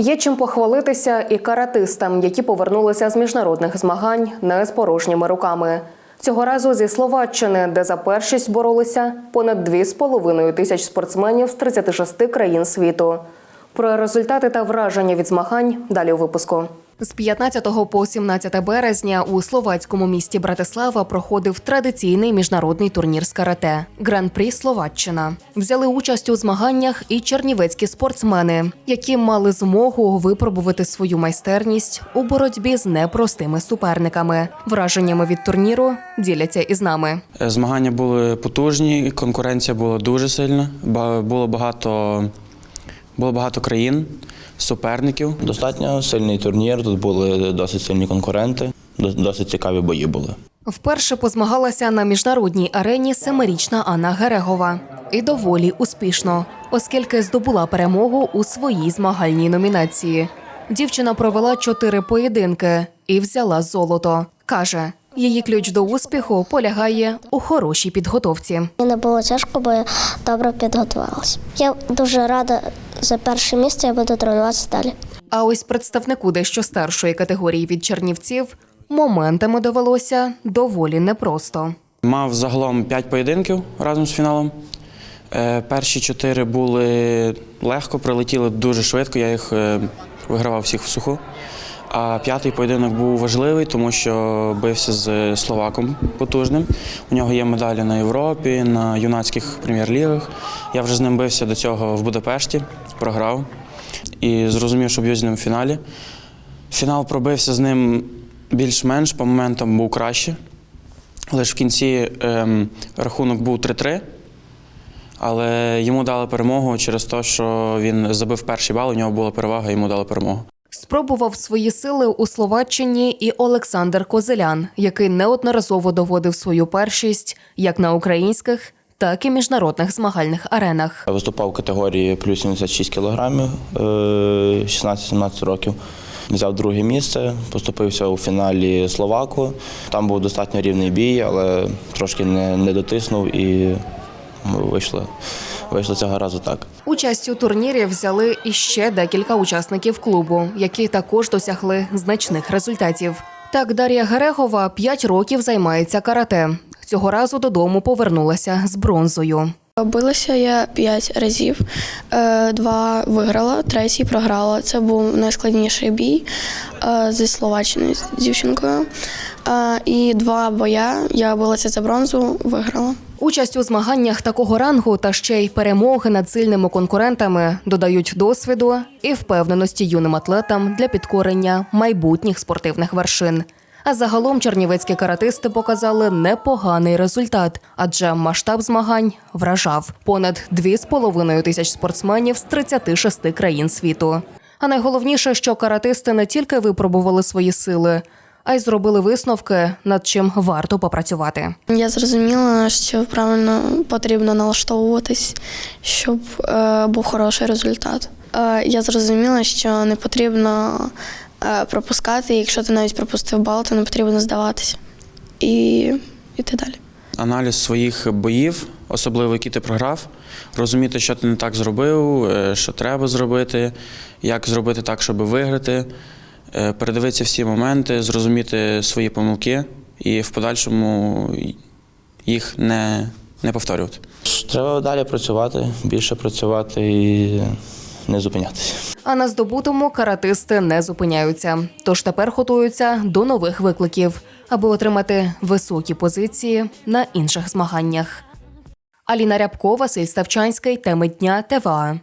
Є чим похвалитися і каратистам, які повернулися з міжнародних змагань не з порожніми руками. Цього разу зі Словаччини, де за першість боролися понад 2,5 тисяч спортсменів з 36 країн світу. Про результати та враження від змагань далі у випуску. З 15 по 17 березня у словацькому місті Братислава проходив традиційний міжнародний турнір з карате Гран-прі Словаччина. Взяли участь у змаганнях і чернівецькі спортсмени, які мали змогу випробувати свою майстерність у боротьбі з непростими суперниками. Враженнями від турніру діляться із нами. Змагання були потужні, конкуренція була дуже сильна. Було багато, було багато країн, суперників. Достатньо сильний турнір. Тут були досить сильні конкуренти, досить цікаві бої були. Вперше позмагалася на міжнародній арені семирічна Анна Герегова. І доволі успішно, оскільки здобула перемогу у своїй змагальній номінації. Дівчина провела чотири поєдинки і взяла золото. Каже, її ключ до успіху полягає у хорошій підготовці. Мені не було тяжко, бо я добре підготувалася. Я дуже рада за перше місце, я буду тренуватися далі. А ось представнику дещо старшої категорії від чернівців моментами довелося доволі непросто. Мав загалом 5 поєдинків разом з фіналом. Е, Перші чотири були легко, прилетіли дуже швидко, я їх е, вигравав всіх в суху. А п'ятий поєдинок був важливий, тому що бився з словаком потужним. У нього є медалі на Європі, на юнацьких прем'єр-лігах. Я вже з ним бився до цього в Будапешті, програв і зрозумів, що б'ю з в фіналі. Фінал пробився з ним більш-менш, по моментам був краще. Лише в кінці ем, рахунок був 3-3, але йому дали перемогу через те, що він забив перший бал, у нього була перевага, йому дали перемогу. Спробував свої сили у Словаччині і Олександр Козелян, який неодноразово доводив свою першість як на українських, так і міжнародних змагальних аренах. Виступав в категорії плюс 76 кілограмів, е, 16-17 років. Взяв друге місце, поступився у фіналі Словаку. Там був достатньо рівний бій, але трошки не, не дотиснув і ну, вийшло, вийшло цього разу так. Участь у турнірі взяли іще декілька учасників клубу, які також досягли значних результатів. Так, Дар'я Герегова 5 років займається карате. Цього разу додому повернулася з бронзою. Билася я п'ять разів, Е, два виграла, третій програла. Це був найскладніший бій е, зі Словаччиною з дівчинкою. Е, І два боя я билася за бронзу, виграла. Участь у змаганнях такого рангу та ще й перемоги над сильними конкурентами додають досвіду і впевненості юним атлетам для підкорення майбутніх спортивних вершин. А загалом чернівецькі каратисти показали непоганий результат, адже масштаб змагань вражав понад 2,5 тисяч спортсменів з 36 країн світу. А найголовніше, що каратисти не тільки випробували свої сили, а й зробили висновки, над чим варто попрацювати. Я зрозуміла, що правильно потрібно налаштовуватись, щоб е, був хороший результат. Е, Я зрозуміла, що не потрібно е, пропускати, якщо ти навіть пропустив бал, то не потрібно здаватися і йти далі. Аналіз своїх боїв, особливо які ти програв, розуміти, що ти не так зробив, е, що треба зробити, як зробити так, щоб виграти, е, передивитися всі моменти, зрозуміти свої помилки і в подальшому їх не, не повторювати. Треба далі працювати, більше працювати і не зупинятися. А на здобутому каратисти не зупиняються, тож тепер готуються до нових викликів, аби отримати високі позиції на інших змаганнях. Аліна Рябкова, Василь Ставчанський, теми дня ТВА.